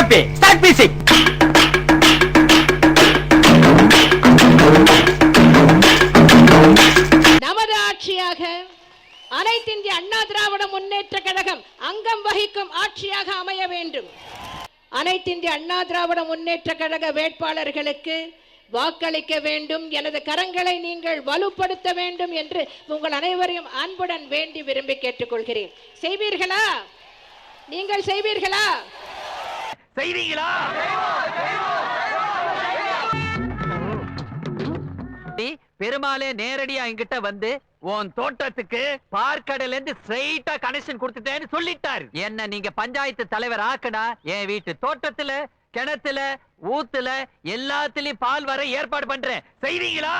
Okay start music நமது ஆட்சியாக அனைத்திந்திய அண்ணா திராவிட முன்னேற்ற கழகம் அங்கம் வகிக்கும் ஆட்சியாக அமைய வேண்டும். அனைத்து இந்திய அண்ணா திராவிட முன்னேற்ற கழக வேட்பாளர்களுக்கு வாக்களிக்க வேண்டும். எனது கரங்களை நீங்கள் வலுப்படுத்த வேண்டும் என்று உங்கள் அனைவரையும் அன்புடன் வேண்டி விரும்பி கேட்டுக்கொள்கிறேன். செய்வீர்களா? நீங்கள் செய்வீர்களா? செய்வீங்களா? பெருமாளே நேரடியா என்கிட்ட வந்து உன் தோட்டத்துக்கு பார்க்கடல இருந்து ஸ்ட்ரைட்டா கனெக்ஷன் கொடுத்துட்டேன்னு சொல்லிட்டாரு. என்ன நீங்க பஞ்சாயத்து தலைவர் ஆக்கனா என் வீட்டு தோட்டத்துல கிணத்துல ஊத்துல எல்லாத்துலயும் பால் வர ஏற்பாடு பண்றேன். செய்வீங்களா?